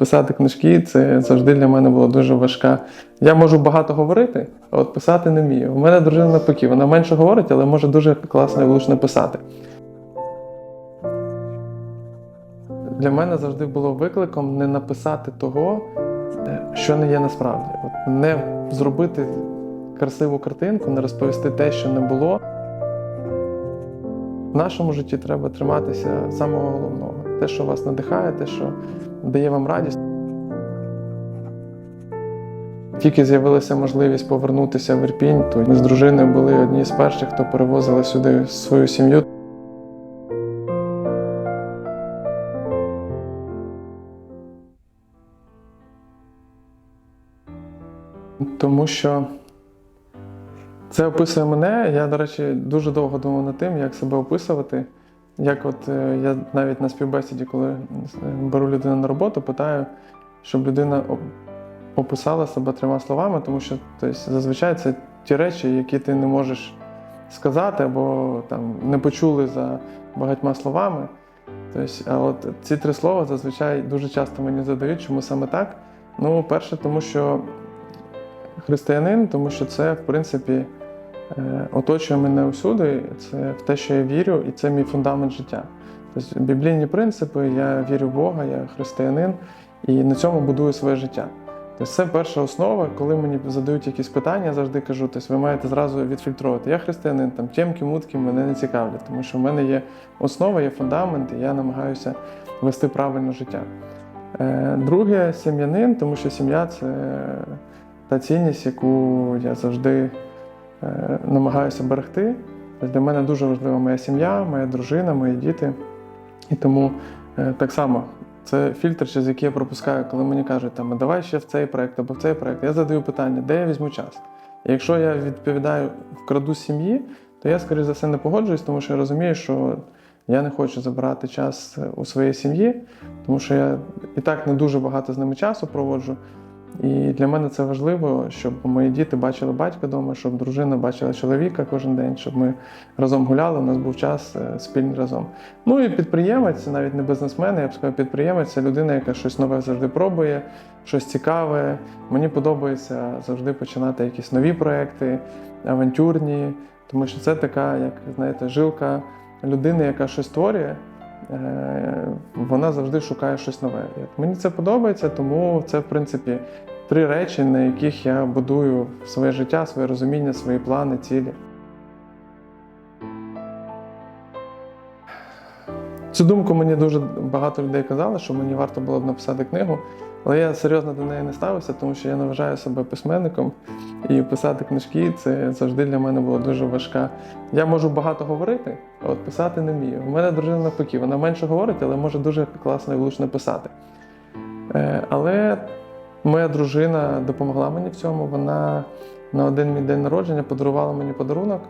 Писати книжки це завжди для мене було дуже важка. Я можу багато говорити, а от писати не вмію. У мене дружина навпаки, вона менше говорить, але може дуже класно і влучно писати. Для мене завжди було викликом не написати того, е, що не є насправді. От не зробити красиву картинку, не розповісти те, що не було. В нашому житті треба триматися самого головного. Те, що вас надихає, те, що дає вам радість. Тільки з'явилася можливість повернутися в Ірпінь, то ми з дружиною були одні з перших, хто перевозили сюди свою сім'ю. Тому що це описує мене. Я, до речі, дуже довго думав над тим, як себе описувати. Як от е, я навіть на співбесіді, коли е, беру людину на роботу, питаю, щоб людина описала себе трьома словами, тому що тобто, зазвичай це ті речі, які ти не можеш сказати, або там не почули за багатьма словами. Тобто, а от ці три слова зазвичай дуже часто мені задають, чому саме так. Ну, перше, тому що християнин, тому що це, в принципі, оточує мене усюди, це в те, що я вірю, і це мій фундамент життя. Тобто біблійні принципи, я вірю в Бога, я християнин, і на цьому будую своє життя. Тобто це перша основа, коли мені задають якісь питання, я завжди кажу, тобто ви маєте зразу відфільтрувати. Я християнин, там тємки, мутки мене не цікавлять, тому що в мене є основа, є фундамент, і я намагаюся вести правильне життя. Е, Друге сім'янин, тому що сім'я це та цінність, яку я завжди е, намагаюся берегти. Для мене дуже важлива моя сім'я, моя дружина, мої діти. І тому е, так само це фільтр, через який я пропускаю, коли мені кажуть, там, давай ще в цей проект або в цей проект. Я задаю питання, де я візьму час. І якщо я відповідаю вкраду сім'ї, то я, скоріш за все, не погоджуюсь, тому що я розумію, що я не хочу забирати час е, у своєї сім'ї, тому що я і так не дуже багато з ними часу проводжу. І для мене це важливо, щоб мої діти бачили батька вдома, щоб дружина бачила чоловіка кожен день, щоб ми разом гуляли, у нас був час е, спільний разом. Ну і підприємець, навіть не бізнесмен, я б сказав, підприємець це людина, яка щось нове завжди пробує, щось цікаве. Мені подобається завжди починати якісь нові проекти, авантюрні, тому що це така, як знаєте, жилка людини, яка щось створює. Е, Вона завжди шукає щось нове. Мені це подобається, тому це, в принципі, три речі, на яких я будую своє життя, своє розуміння, свої плани, цілі. Цю думку мені дуже багато людей казали, що мені варто було б написати книгу, але я серйозно до неї не ставився, тому що я не вважаю себе письменником, і писати книжки це завжди для мене було дуже важка. Я можу багато говорити, а от писати не вмію. У мене дружина навпаки, вона менше говорить, але може дуже класно і влучно писати. Е, Але моя дружина допомогла мені в цьому. Вона на один мій день народження подарувала мені подарунок.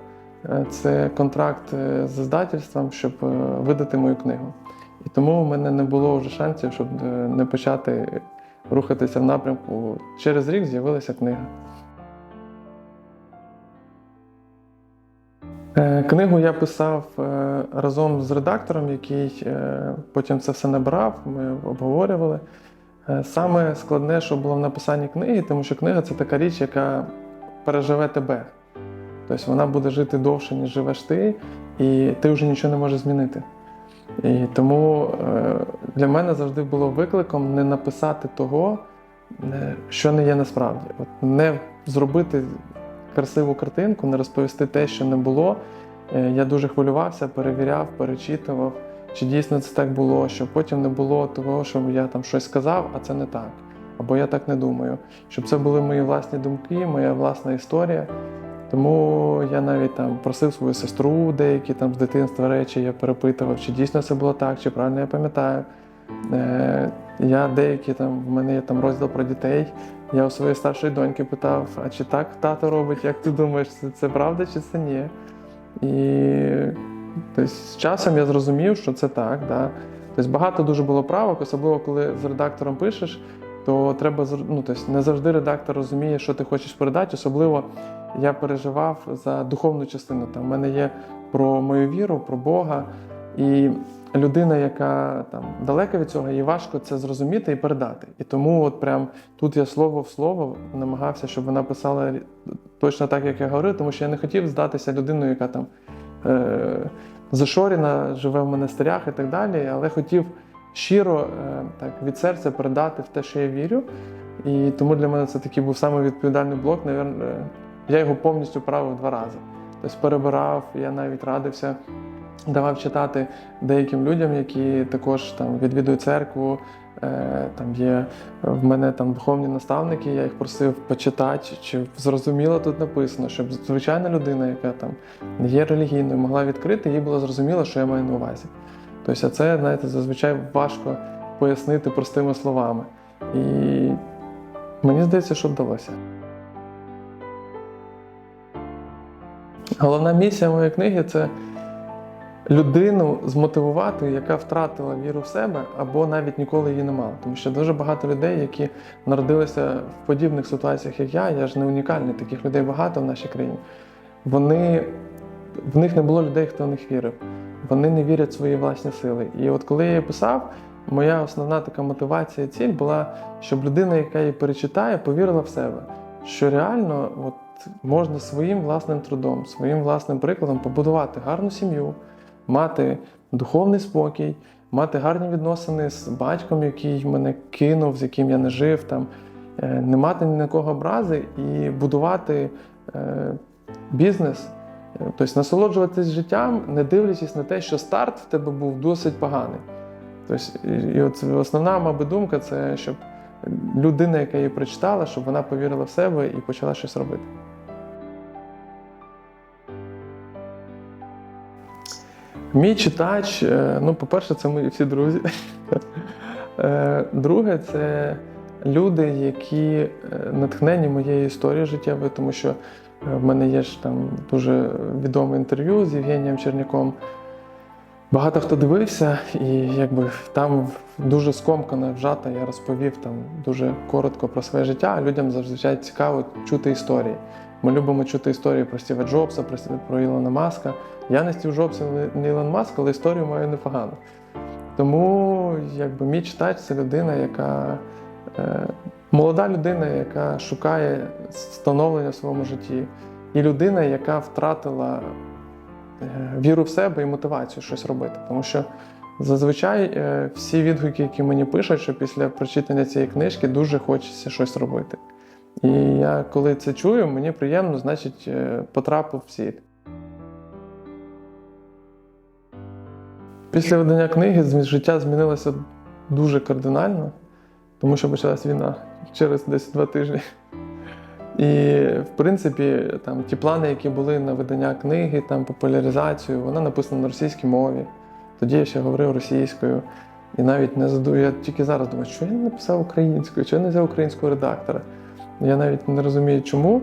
Е, Це контракт е, з издательством, щоб видати мою книгу. І тому в мене не було вже шансів, щоб не почати рухатися в напрямку. Через рік з'явилася книга. Е, Книгу я писав е, разом з редактором, який е, потім це все набрав, ми обговорювали. Саме складне, що було в написанні книги, тому що книга це така річ, яка переживе тебе. Тобто вона буде жити довше, ніж живеш ти, і ти вже нічого не можеш змінити. І тому е, для мене завжди було викликом не написати того, е, що не є насправді. От не зробити красиву картинку, не розповісти те, що не було. Е, Я дуже хвилювався, перевіряв, перечитував, чи дійсно це так було, щоб потім не було того, що я там щось сказав, а це не так. Або я так не думаю. Щоб це були мої власні думки, моя власна історія. Тому я навіть там просив свою сестру деякі там з дитинства речі, я перепитував, чи дійсно це було так, чи правильно я пам'ятаю. Е, я деякі там, в мене є там розділ про дітей. Я у своєї старшої доньки питав, а чи так тато робить, як ти думаєш, це, це правда чи це ні? І тобто, з часом я зрозумів, що це так. Да. Тобто, багато дуже було правок, особливо коли з редактором пишеш, то треба ну, тобто, не завжди редактор розуміє, що ти хочеш передати. Особливо я переживав за духовну частину. Там в мене є про мою віру, про Бога. І людина, яка там далека від цього, їй важко це зрозуміти і передати. І тому, от прям тут я слово в слово намагався, щоб вона писала точно так, як я говорив, тому що я не хотів здатися людиною, яка там е, зашорена, живе в монастирях і так далі, але хотів щиро е, так від серця передати в те, що я вірю. І тому для мене це такий був самий відповідальний блок. Навірно, е, я його повністю правив два рази. Тобто перебирав, я навіть радився, давав читати деяким людям, які також там відвідують церкву. Е, Там є в мене там духовні наставники, я їх просив почитати, чи зрозуміло тут написано, щоб звичайна людина, яка там є релігійною, могла відкрити, їй було зрозуміло, що я маю на увазі. Тобто, це, знаєте, зазвичай важко пояснити простими словами. І мені здається, що вдалося. Головна місія моєї книги це людину змотивувати, яка втратила віру в себе або навіть ніколи її не мала. Тому що дуже багато людей, які народилися в подібних ситуаціях, як я, я ж не унікальний, таких людей багато в нашій країні. Вони в них не було людей, хто в них вірив. Вони не вірять в свої власні сили. І от коли я її писав, моя основна така мотивація, ціль була, щоб людина, яка її перечитає, повірила в себе, що реально от, можна своїм власним трудом, своїм власним прикладом побудувати гарну сім'ю, мати духовний спокій, мати гарні відносини з батьком, який мене кинув, з яким я не жив, там, е, не мати ні на кого образи і будувати е, бізнес. Тобто насолоджуватись життям, не дивлячись на те, що старт в тебе був досить поганий. Тобто, і от основна, мабуть, думка це щоб людина, яка її прочитала, щоб вона повірила в себе і почала щось робити. Мій читач, е, ну, по-перше, це мої всі друзі. Е, Друге, це люди, які е, натхнені моєю історією життєвою, тому що в мене є ж там дуже відоме інтерв'ю з Євгенієм Черняком. Багато хто дивився, і якби там дуже скомкано, вжато я розповів там дуже коротко про своє життя. а Людям зазвичай цікаво чути історії. Ми любимо чути історії про Стіва Джобса, про, Ілона Маска. Я не Стів Джобс, не Ілон Маск, але історію маю непогану. Тому якби мій читач це людина, яка е, молода людина, яка шукає становлення в своєму житті, і людина, яка втратила е, віру в себе і мотивацію щось робити. Тому що зазвичай е, всі відгуки, які мені пишуть, що після прочитання цієї книжки дуже хочеться щось робити. І я коли це чую, мені приємно, значить, е, потрапив в ціль. Після видання книги життя змінилося дуже кардинально, тому що почалась війна через десь два тижні. І, в принципі, там ті плани, які були на видання книги, там популяризацію, вона написана на російській мові. Тоді я ще говорив російською. І навіть не задумав, я тільки зараз думаю, що я не написав українською, що я не взяв українського редактора. Я навіть не розумію, чому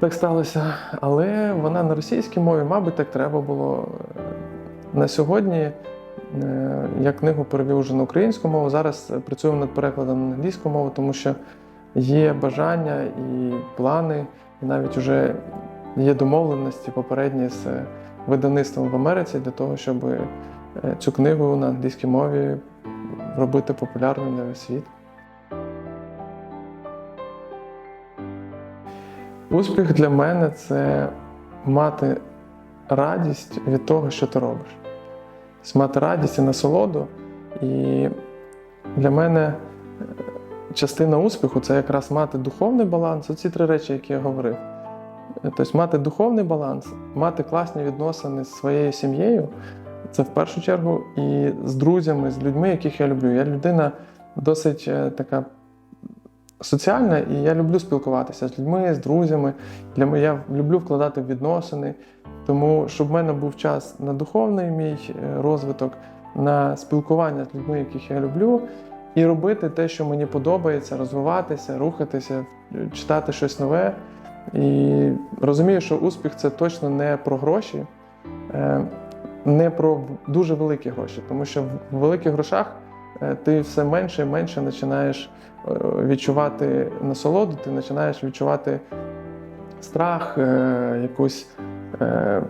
так сталося. Але вона на російській мові, мабуть, так треба було. На сьогодні е, я книгу перевів вже на українську мову. Зараз працюємо над перекладом на англійську мову, тому що є бажання і плани, і навіть вже є домовленості попередні з видавництвом в Америці для того, щоб е, цю книгу на англійській мові робити популярною на весь світ. Успіх для мене це мати радість від того, що ти робиш. Мати радість і насолоду. І для мене е, частина успіху це якраз мати духовний баланс. Оці три речі, які я говорив. Тобто мати духовний баланс, мати класні відносини з своєю сім'єю, це в першу чергу, і з друзями, з людьми, яких я люблю. Я людина досить е, така соціальна, і я люблю спілкуватися з людьми, з друзями. Для мене я люблю вкладати відносини. Тому, щоб в мене був час на духовний мій е, розвиток, на спілкування з людьми, яких я люблю, і робити те, що мені подобається, розвиватися, рухатися, е, читати щось нове. І розумію, що успіх це точно не про гроші, е, не про дуже великі гроші, тому що в великих грошах ти все менше і менше починаєш е, відчувати насолоду, ти починаєш відчувати страх, е, якусь е,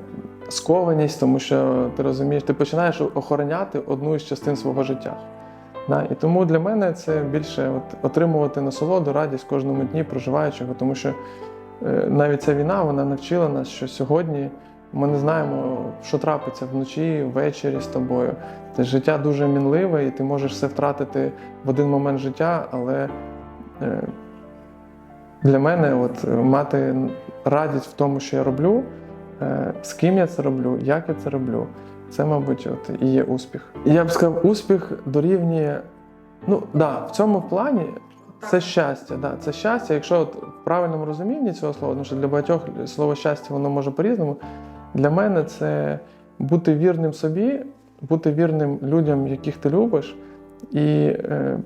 скованість, тому що ти розумієш, ти починаєш охороняти одну із частин свого життя. Да? І тому для мене це більше от, отримувати насолоду, радість кожному дні проживаючого, тому що е, навіть ця війна вона навчила нас, що сьогодні ми не знаємо, що трапиться вночі, ввечері з тобою. Те життя дуже мінливе, і ти можеш все втратити в один момент життя, але е, для мене от, мати радість в тому, що я роблю, е, з ким я це роблю, як я це роблю, це, мабуть, от, і є успіх. І я б сказав, успіх дорівнює. Ну, да, в цьому плані це щастя. Да, це щастя, якщо от в правильному розумінні цього слова, тому що для багатьох слово щастя воно може по-різному. Для мене це бути вірним собі, бути вірним людям, яких ти любиш, і е,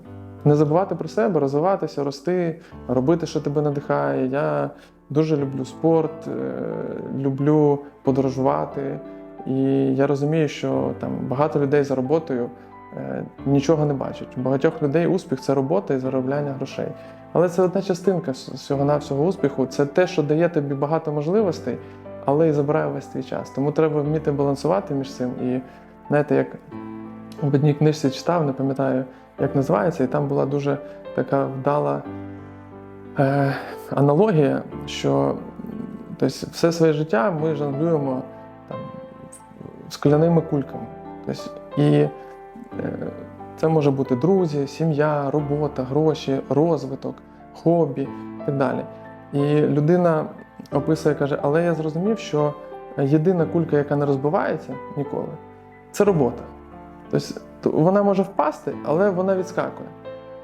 не забувати про себе, розвиватися, рости, робити, що тебе надихає. Я дуже люблю спорт, е, люблю подорожувати. І я розумію, що там багато людей за роботою е, нічого не бачать. У багатьох людей успіх це робота і заробляння грошей. Але це одна частинка всього навсього успіху. Це те, що дає тобі багато можливостей, але і забирає весь твій час. Тому треба вміти балансувати між цим. І знаєте, як в одній книжці читав, не пам'ятаю, як називається, і там була дуже така вдала е, аналогія, що тобто, все своє життя ми жонглюємо там, скляними кульками. Тобто, і е, це може бути друзі, сім'я, робота, гроші, розвиток, хобі і так далі. І людина описує, каже, але я зрозумів, що єдина кулька, яка не розбивається ніколи, це робота. Тобто вона може впасти, але вона відскакує.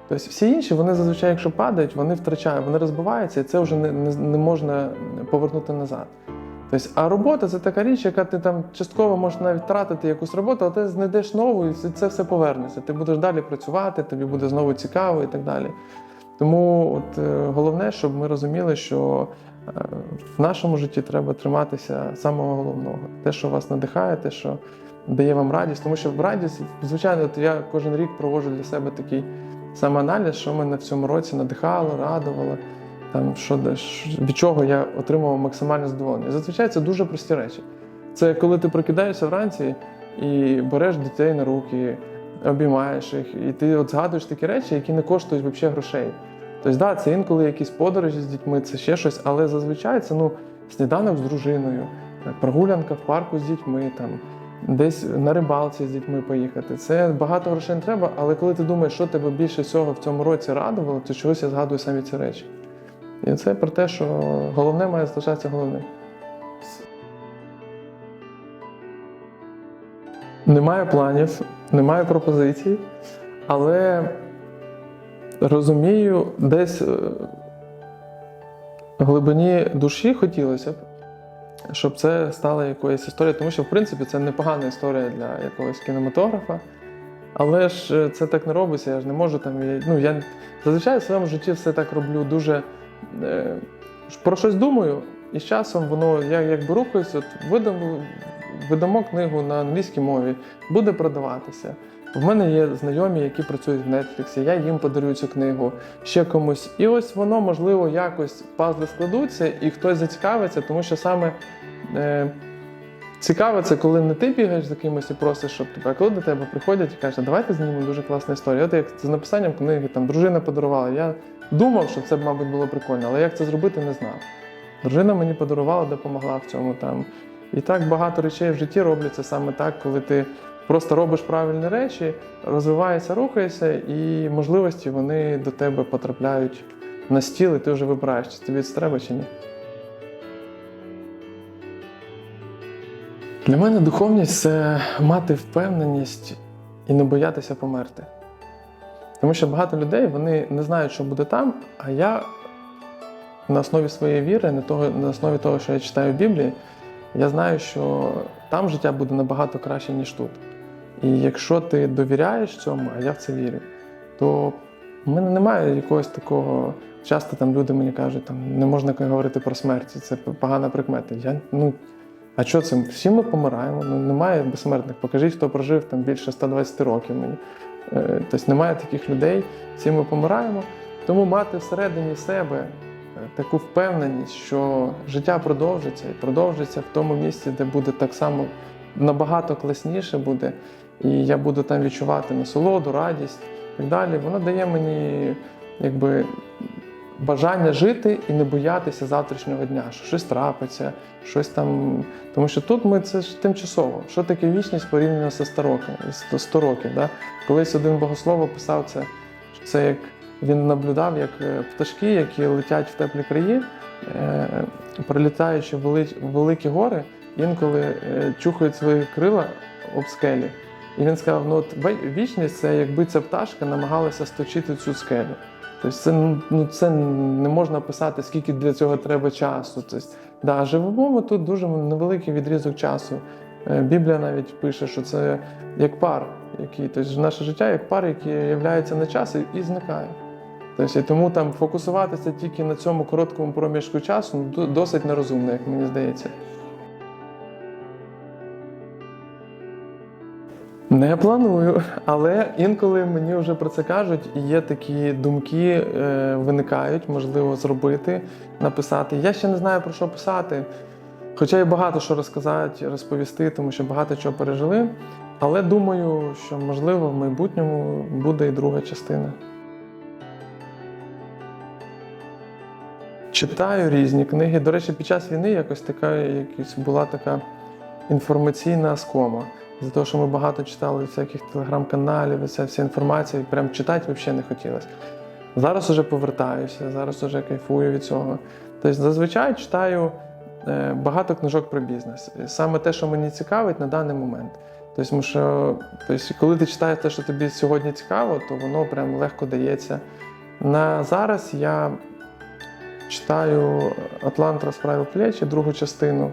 Тобто всі інші, вони зазвичай, якщо падають, вони втрачають, вони розбиваються, і це вже не, не, не можна повернути назад. Тобто, а робота це така річ, яка ти там частково можеш навіть втратити якусь роботу, але ти знайдеш нову, і це все повернеться. Ти будеш далі працювати, тобі буде знову цікаво і так далі. Тому от, е, головне, щоб ми розуміли, що в нашому житті треба триматися самого головного. Те, що вас надихає, те, що дає вам радість. Тому що в радість, звичайно, я кожен рік проводжу для себе такий самоаналіз, що мене в цьому році надихало, радувало, там, що, від чого я отримував максимальне задоволення. Зазвичай це дуже прості речі. Це коли ти прокидаєшся вранці і береш дітей на руки, обіймаєш їх, і ти от згадуєш такі речі, які не коштують взагалі грошей. Тобто, да, це інколи якісь подорожі з дітьми, це ще щось, але зазвичай це ну, сніданок з дружиною, прогулянка в парку з дітьми, там, десь на рибалці з дітьми поїхати. Це багато грошей не треба, але коли ти думаєш, що тебе більше всього в цьому році радувало, то чогось я згадую самі ці речі. І це про те, що головне має залишатися головним. Немає планів, немає пропозицій, але розумію, десь е, в глибині душі хотілося б, щоб це стало якоюсь історією, тому що, в принципі, це непогана історія для якогось кінематографа. Але ж е, це так не робиться, я ж не можу там. я- Ну, я зазвичай в своєму житті все так роблю дуже е, про щось думаю, і з часом воно я якби рухаюсь, от видамо, видамо книгу на англійській мові, буде продаватися. В мене є знайомі, які працюють в Netflix, я їм подарую цю книгу ще комусь. І ось воно, можливо, якось пазли складуться, і хтось зацікавиться, тому що саме е, цікаве це, коли не ти бігаєш за кимось і просиш, щоб тебе, а коли до тебе приходять і кажуть, давайте знімемо дуже класна історія. От як з написанням книги, там дружина подарувала. Я думав, що це, мабуть, було прикольно, але як це зробити, не знав. Дружина мені подарувала, допомогла в цьому там. І так багато речей в житті робляться саме так, коли ти просто робиш правильні речі, розвиваєшся, рухаєшся, і можливості вони до тебе потрапляють на стіл, і ти вже вибираєш, чи тобі це треба чи ні. Для мене духовність це мати впевненість і не боятися померти. Тому що багато людей вони не знають, що буде там, а я на основі своєї віри, на, того, на основі того, що я читаю в Біблії, я знаю, що там життя буде набагато краще, ніж тут. І якщо ти довіряєш цьому, а я в це вірю, то в мене немає якогось такого. Часто там люди мені кажуть, там не можна говорити про смерть, це погана прикмета. Я, ну, а що це? Всі ми помираємо, ну немає безсмертних. Покажіть, хто прожив там більше 120 років мені. Е, Тобто немає таких людей, всі ми помираємо. Тому мати всередині себе е, таку впевненість, що життя продовжиться і продовжиться в тому місці, де буде так само набагато класніше буде, і я буду там відчувати насолоду, радість і так далі. Воно дає мені якби бажання жити і не боятися завтрашнього дня, що щось трапиться, щось там. Тому що тут ми це ж тимчасово. Що таке вічність порівняно зі 100 років? 100 100 років да? Колись один богослов описав це, що це як він наблюдав, як е, пташки, які летять в теплі краї, е, прилітаючи в великі гори, інколи е, чухають свої крила об скелі. І він сказав: ну от вічність це якби ця пташка намагалася сточити цю скелю. Тобто це, ну, це не можна писати, скільки для цього треба часу. Тобто, да, живемо тут дуже невеликий відрізок часу. Е, Біблія навіть пише, що це як пар, який, тобто наше життя як пар, який являється на час і зникає. Тобто, і тому там фокусуватися тільки на цьому короткому проміжку часу ну, досить нерозумно, як мені здається. Не планую, але інколи мені вже про це кажуть, і є такі думки, е, виникають, можливо, зробити, написати. Я ще не знаю про що писати. Хоча є багато що розказати, розповісти, тому що багато чого пережили. Але думаю, що можливо в майбутньому буде і друга частина. Читаю різні книги. До речі, під час війни якось така якась була така інформаційна скома. За те, що ми багато читали всяких телеграм-каналів, ця вся інформація, і прям читати взагалі не хотілося. Зараз уже повертаюся, зараз уже кайфую від цього. Тобто, зазвичай читаю е, багато книжок про бізнес. Саме те, що мені цікавить на даний момент. Тобто, що тобто, коли ти читаєш те, що тобі сьогодні цікаво, то воно прям легко дається. На зараз я читаю Атлант розправив плечі, другу частину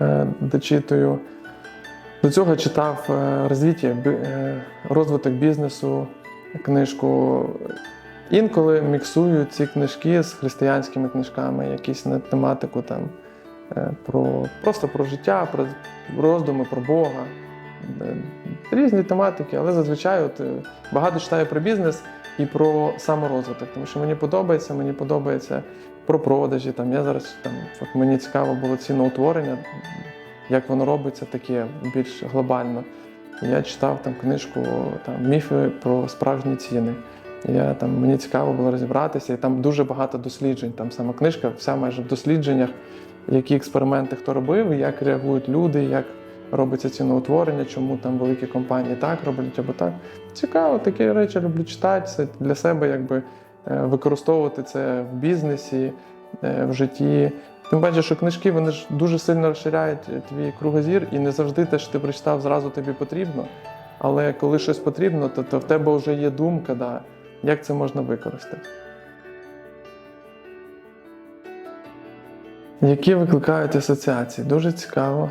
е, дочитую. До цього читав е, розвиття, е, розвиток бізнесу, книжку. Інколи міксую ці книжки з християнськими книжками, якісь на тематику там, е, про, просто про життя, про роздуми про Бога. Різні тематики, але зазвичай от, багато читаю про бізнес і про саморозвиток, тому що мені подобається, мені подобається про продажі. Там, я зараз там, от мені цікаво було ціноутворення, як воно робиться таке більш глобально. Я читав там книжку там, Міфи про справжні ціни. Я, там, мені цікаво було розібратися, і там дуже багато досліджень. Там сама книжка, вся майже в дослідженнях, які експерименти хто робив, як реагують люди, як робиться ціноутворення, чому там великі компанії так роблять або так. Цікаво, такі речі люблю читати. Це для себе якби е, використовувати це в бізнесі, в житті. Тим паче, що книжки вони ж дуже сильно розширяють е, твій кругозір, і не завжди те, що ти прочитав, зразу тобі потрібно. Але коли щось потрібно, то, то в тебе вже є думка, да, як це можна використати. Які викликають асоціації? Дуже цікаво.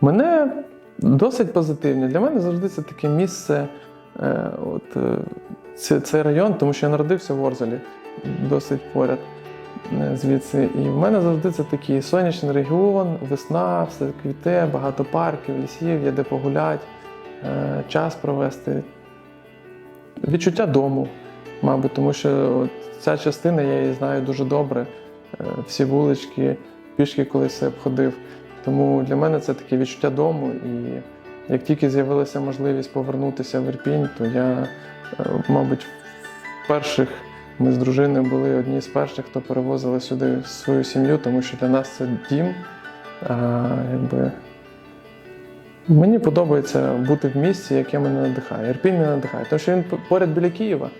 Мене досить позитивні. Для мене завжди це таке місце, е, от, е, цей район, тому що я народився в Орзелі, досить поряд е, звідси. І в мене завжди це такий сонячний регіон, весна, все квіте, багато парків, лісів, є де погуляти, е, час провести. Відчуття дому, мабуть, тому що ця частина я її знаю дуже добре. Е, Всі вулички, пішки колись обходив. Тому для мене це таке відчуття дому. І як тільки з'явилася можливість повернутися в Ірпінь, то я, е, мабуть, в перших ми з дружиною були одні з перших, хто перевозили сюди свою сім'ю, тому що для нас це дім. А, якби, Мені подобається бути в місці, яке мене надихає. Ірпінь мене надихає, тому що він поряд біля Києва.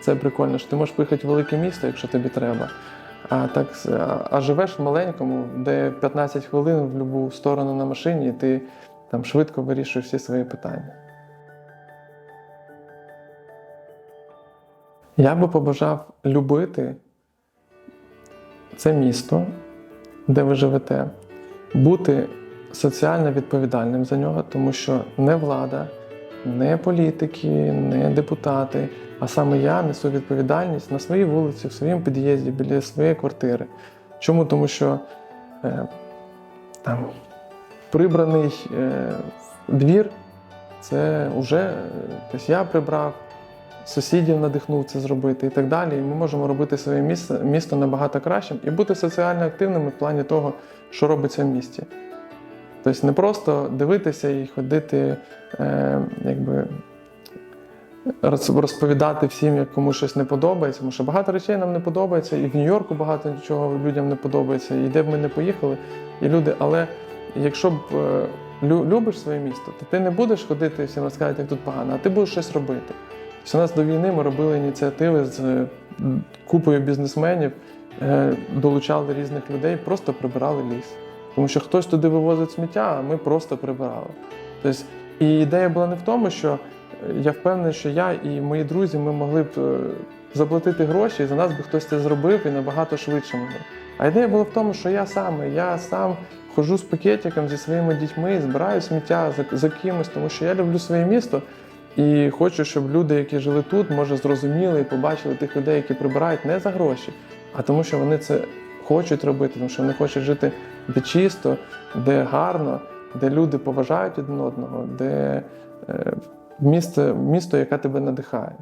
Це прикольно, що ти можеш поїхати в велике місто, якщо тобі треба. А так а, живеш в маленькому, де 15 хвилин в будь-яку сторону на машині, і ти там швидко вирішуєш всі свої питання. Я би побажав любити це місто, де ви живете, бути соціально відповідальним за нього, тому що не влада, не політики, не депутати, а саме я несу відповідальність на своїй вулиці, в своєму під'їзді, біля своєї квартири. Чому? Тому що е, там прибраний е, двір це вже тобто я прибрав, сусідів надихнув це зробити і так далі. І ми можемо робити своє місто, місто набагато кращим і бути соціально активними в плані того, що робиться в місті. Тобто не просто дивитися і ходити, е, якби розповідати всім, як комусь щось не подобається, тому що багато речей нам не подобається, і в Нью-Йорку багато чого людям не подобається, і де б ми не поїхали, і люди. Але якщо б е, любиш своє місто, то ти не будеш ходити і всім розказувати, як тут погано, а ти будеш щось робити. У нас до війни ми робили ініціативи з е, купою бізнесменів, е, долучали різних людей, просто прибирали ліс. Тому що хтось туди вивозить сміття, а ми просто прибирали. Тобто, і ідея була не в тому, що е, я впевнений, що я і мої друзі ми могли б заплатити гроші, і за нас би хтось це зробив і набагато швидше могли. А ідея була в тому, що я саме, я сам ходжу з пакетиком зі своїми дітьми, збираю сміття за, за кимось, тому що я люблю своє місто. І хочу, щоб люди, які жили тут, може, зрозуміли і побачили тих людей, які прибирають не за гроші, а тому, що вони це хочуть робити, тому що вони хочуть жити де чисто, де гарно, де люди поважають один одного, де е, місто, місто, яке тебе надихає.